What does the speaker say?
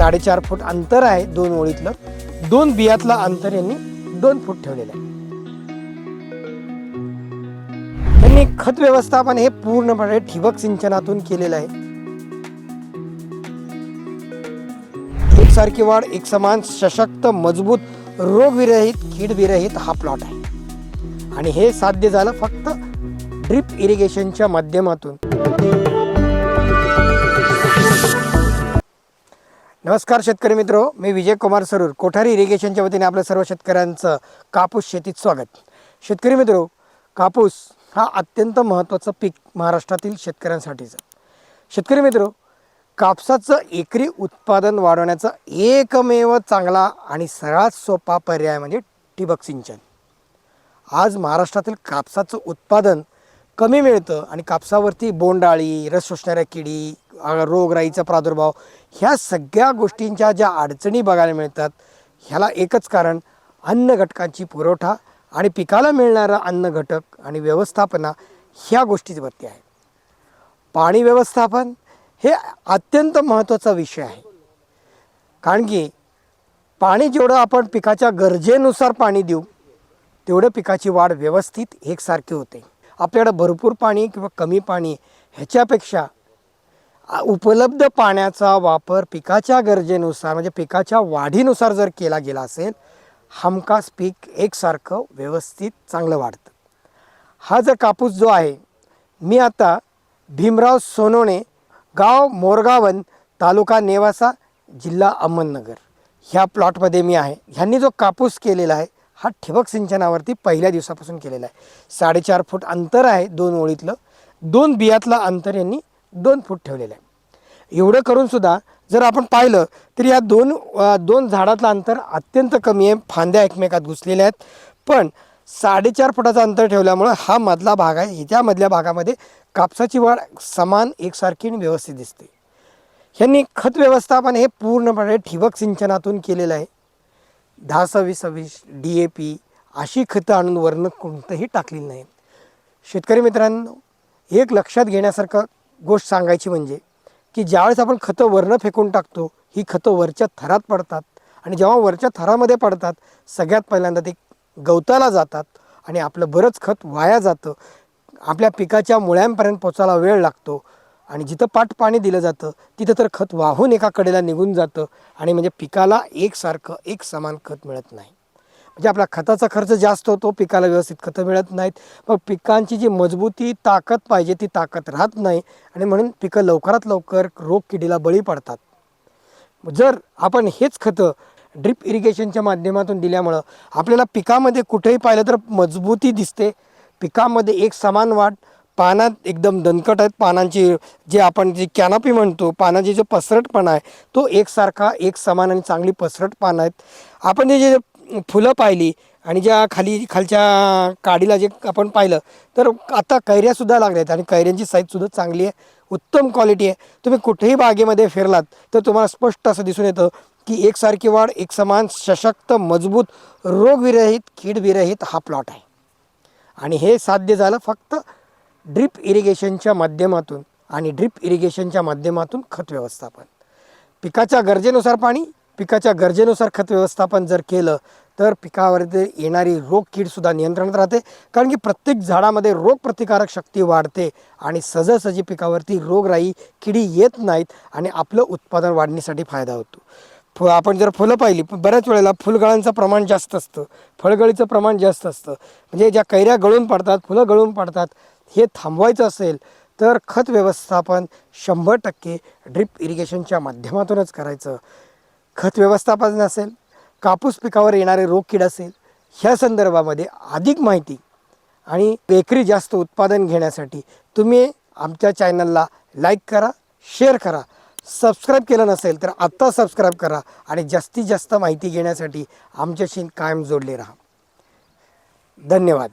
साडेचार फूट अंतर आहे दोन ओळीतलं. दोन बियातलं अंतर यांनी दोन फूट ठेवलेलं आहे. त्यांनी खत व्यवस्थापन हे पूर्णपणे ठिबक सिंचनातून केलेलं आहे. एकसारखी वाढ एक समान सशक्त मजबूत रोगविरहित कीडविरहित हा प्लॉट आहे. आणि हे साध्य झालं फक्त ड्रिप इरिगेशनच्या माध्यमातून. नमस्कार शेतकरी मित्र मी विजय कुमार सरूर. कोठारी इरिगेशनच्या वतीने आपल्या सर्व शेतकऱ्यांचं कापूस शेतीत स्वागत. शेतकरी मित्र कापूस हा अत्यंत महत्त्वाचं पीक महाराष्ट्रातील शेतकऱ्यांसाठीचं. शेतकरी मित्र कापसाचं एकरी उत्पादन वाढवण्याचा एकमेव चांगला आणि सगळ्यात सोपा पर्याय म्हणजे ठिबक सिंचन. आज महाराष्ट्रातील कापसाचं उत्पादन कमी मिळतं आणि कापसावरती बोंडाळी रस शोषणाऱ्या किडी रोगराईचा प्रादुर्भाव ह्या सगळ्या गोष्टींच्या ज्या अडचणी बघायला मिळतात ह्याला एकच कारण अन्न घटकांची पुरवठा आणि पिकाला मिळणारा अन्न घटक आणि व्यवस्थापना ह्या गोष्टीवरती आहे. पाणी व्यवस्थापन हे अत्यंत महत्त्वाचा विषय आहे. कारण की पाणी जेवढं आपण पिकाच्या गरजेनुसार पाणी देऊ तेवढं पिकाची वाढ व्यवस्थित एकसारखी होते. आपल्याकडं भरपूर पाणी किंवा कमी पाणी ह्याच्यापेक्षा उपलब्ध पाण्याचा वापर पिकाच्या गरजेनुसार म्हणजे पिकाच्या वाढीनुसार जर केला गेला असेल हमखास पीक एकसारखं व्यवस्थित चांगलं वाढतं. हा जर कापूस जो आहे मी आता भीमराव सोनोणे गाव मोरगावन तालुका नेवासा जिल्हा अहमदनगर ह्या प्लॉटमध्ये मी आहे. ह्यांनी जो कापूस केलेला आहे हा ठिबक सिंचनावरती पहिल्या दिवसापासून केलेला आहे. साडेचार फूट अंतर आहे दोन ओळीतलं. दोन बियातलं अंतर यांनी दोन फूट ठेवलेलं आहे. एवढं करूनसुद्धा जर आपण पाहिलं तर या दोन दोन झाडातलं अंतर अत्यंत कमी आहे. फांद्या एकमेकात घुसलेल्या आहेत. पण साडेचार फुटाचं अंतर ठेवल्यामुळं हा मधला भाग आहे. ह्याच्या मधल्या भागामध्ये कापसाची वाढ समान एकसारखी आणि व्यवस्थित दिसते. ह्यांनी खत व्यवस्थापन हे पूर्णपणे ठिबक सिंचनातून केलेलं आहे. दहा सव्वीस सव्वीस डी ए पी अशी खतं आणून वर्ण कोणतंही टाकलेली नाही. शेतकरी मित्रांनो एक लक्षात घेण्यासारखं गोष्ट सांगायची म्हणजे की ज्यावेळेस आपण खतं वरनं फेकून टाकतो ही खतं वरच्या थरात पडतात. आणि जेव्हा वरच्या थरामध्ये पडतात सगळ्यात पहिल्यांदा ते गवताला जातात आणि आपलं बरंच खत वाया जातं. आपल्या पिकाच्या मुळ्यांपर्यंत पोचायला वेळ लागतो आणि जिथं पाट पाणी दिलं जातं तिथं तर खत वाहून एका कडेला निघून जातं आणि म्हणजे पिकाला एकसारखं एक समान खत मिळत नाही. म्हणजे आपला खताचा खर्च जास्त होतो पिकाला व्यवस्थित खतं मिळत नाहीत. मग पिकांची जी मजबूती ताकद पाहिजे ती ताकद राहत नाही. आणि म्हणून पिकं लवकरात लवकर रोग किडीला बळी पडतात. जर आपण हेच खतं ड्रिप इरिगेशनच्या माध्यमातून दिल्यामुळं आपल्याला पिकामध्ये कुठेही पाहिलं तर मजबूती दिसते. पिकामध्ये एक समान वाढ पानात एकदम दणकट आहेत. पानांची जे आपण जी कॅनॉपी म्हणतो पानाची जो पसरटपणा आहे तो एकसारखा एक समान आणि चांगली पसरट पानं आहेत. आपण हे जे फुलं पाहिली आणि ज्या खाली खालच्या काडीला जे आपण पाहिलं तर आता कैऱ्यासुद्धा लागल्या आहेत आणि कैऱ्यांची साईजसुद्धा चांगली आहे. उत्तम क्वालिटी आहे. तुम्ही कुठेही बागेमध्ये फिरलात तर तुम्हाला स्पष्ट असं दिसून येतं की एकसारखी वाढ एक समान सशक्त मजबूत रोगविरहित कीडविरहित हा प्लॉट आहे. आणि हे साध्य झालं फक्त ड्रिप इरिगेशनच्या माध्यमातून आणि ड्रिप इरिगेशनच्या माध्यमातून खत व्यवस्थापन. पिकाच्या गरजेनुसार पाणी पिकाच्या गरजेनुसार खत व्यवस्थापन जर केलं तर पिकावरती येणारी रोग कीडसुद्धा नियंत्रणात राहते. कारण की प्रत्येक झाडामध्ये रोगप्रतिकारक शक्ती वाढते आणि सहजासहजी पिकावरती रोगराई किडी येत नाहीत आणि आपलं उत्पादन वाढण्यासाठी फायदा होतो. फ आपण जर फुलं पाहिली पण बऱ्याच वेळेला फुलगळांचं प्रमाण जास्त असतं. फळगळीचं प्रमाण जास्त असतं. म्हणजे ज्या कैऱ्या गळून पडतात फुलं गळून पडतात हे थांबवायचं असेल तर खत व्यवस्थापन शंभर टक्के ड्रिप इरिगेशनच्या माध्यमातूनच करायचं. खत व्यवस्थापन असेल कापूस पिकावर येणारे रोगकीड असेल ह्या संदर्भामध्ये अधिक माहिती आणि एकरी जास्त उत्पादन घेण्यासाठी तुम्ही आमच्या चॅनलला लाईक करा शेअर करा. सबस्क्राईब केलं नसेल तर आत्ता सबस्क्राईब करा आणि जास्तीत जास्त माहिती घेण्यासाठी आमच्याशी कायम जोडले राहा. धन्यवाद.